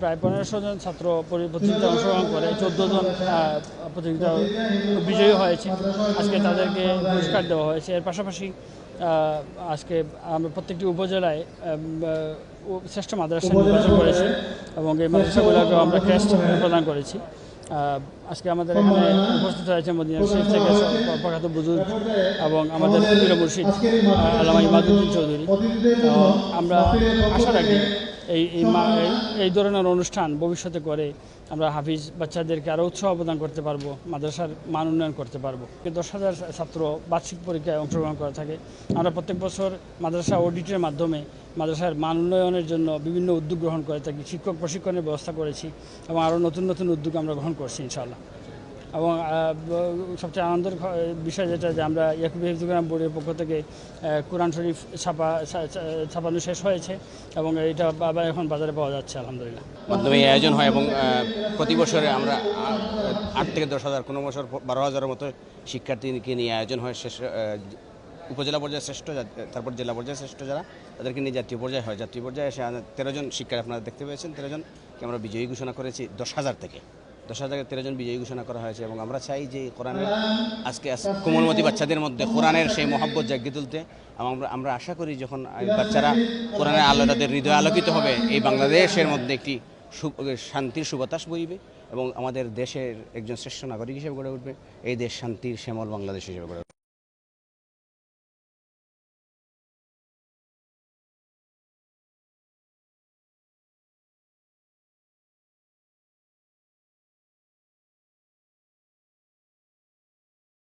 প্রায়- পনেরোশো জন ছাত্র প্রতিযোগিতা অংশগ্রহণ করে। চোদ্দ জন প্রতিযোগিতা বিজয়ী হয়েছে। আজকে তাদেরকে পুরস্কার দেওয়া হয়েছে। এর পাশাপাশি আজকে আমরা প্রত্যেকটি উপজেলায় শ্রেষ্ঠ মাদ্রাসা নির্বাচন করেছি এবং এই মাদ্রাসাগুলোকে আমরা ক্রেস্ট প্রদান করেছি। আজকে আমাদের এখানে উপস্থিত হয়েছে মদিনা শরীফ থেকে প্রখ্যাত বুজুর্গ এবং আমাদের পীর মুর্শিদ আহ, আল্লামা ইমাদুদ্দিন চৌধুরী। তো আমরা আশা রাখি এই এই মা- এই- এই ধরনের অনুষ্ঠান ভবিষ্যতে করে আমরা হাফিজ বাচ্চাদেরকে আরও উৎসাহ প্রদান করতে পারব মাদ্রাসার মান উন্নয়ন করতে পারব। দশ হাজার ছাত্র বার্ষিক পরীক্ষায় অংশগ্রহণ করে থাকে। আমরা প্রত্যেক বছর মাদ্রাসা অডিটের মাধ্যমে মাদ্রাসার মান উন্নয়নের জন্য বিভিন্ন উদ্যোগ গ্রহণ করে থাকি। শিক্ষক প্রশিক্ষণের ব্যবস্থা করেছি এবং আরও নতুন নতুন উদ্যোগ আমরা গ্রহণ করছি ইনশাআল্লাহ। এবং সবচেয়ে আনন্দের বিষয় যেটা যে আমরা ইয়াকুব হিফজুগ্রাম বোর্ডের পক্ষ থেকে কোরআন শরীফ ছাপা ছাপানো শেষ হয়েছে এবং এটা আবার এখন বাজারে পাওয়া যাচ্ছে, আলহামদুলিল্লাহ। মাধ্যমে এই আয়োজন হয় এবং প্রতি বছরে আমরা আট থেকে দশ হাজার, কোনো বছর বারো হাজারের মতো শিক্ষার্থীকে নিয়ে আয়োজন হয়, শেষ উপজেলা পর্যায়ে শ্রেষ্ঠ তারপর জেলা পর্যায়ে শ্রেষ্ঠ যারা, তাদেরকে নিয়ে জাতীয় পর্যায়ে হয়। জাতীয় পর্যায়ে এসে তেরো জন শিক্ষার্থী আপনারা দেখতে পেয়েছেন, তেরো জনকে আমরা বিজয়ী ঘোষণা করেছি দশ হাজার থেকে। দশ হাজার তেরো জন বিজয়ী ঘোষণা করা হয়েছে এবং আমরা চাই যে কোরআনের আজকে আজ- কোমলমতি বাচ্চাদের মধ্যে কোরআনের সেই মহাব্বত জাগিয়ে তুলতে আমরা আমরা আশা করি যখন বাচ্চারা কোরআনের আলো তাদের হৃদয় আলোকিত হবে, এই বাংলাদেশের মধ্যে একটি শান্তির সুবাতাস বইবে এবং আমাদের দেশের একজন শ্রেষ্ঠ নাগরিক হিসেবে গড়ে উঠবে। এই দেশ শান্তির শ্যামল বাংলাদেশ হিসেবে গড়ে উঠবে।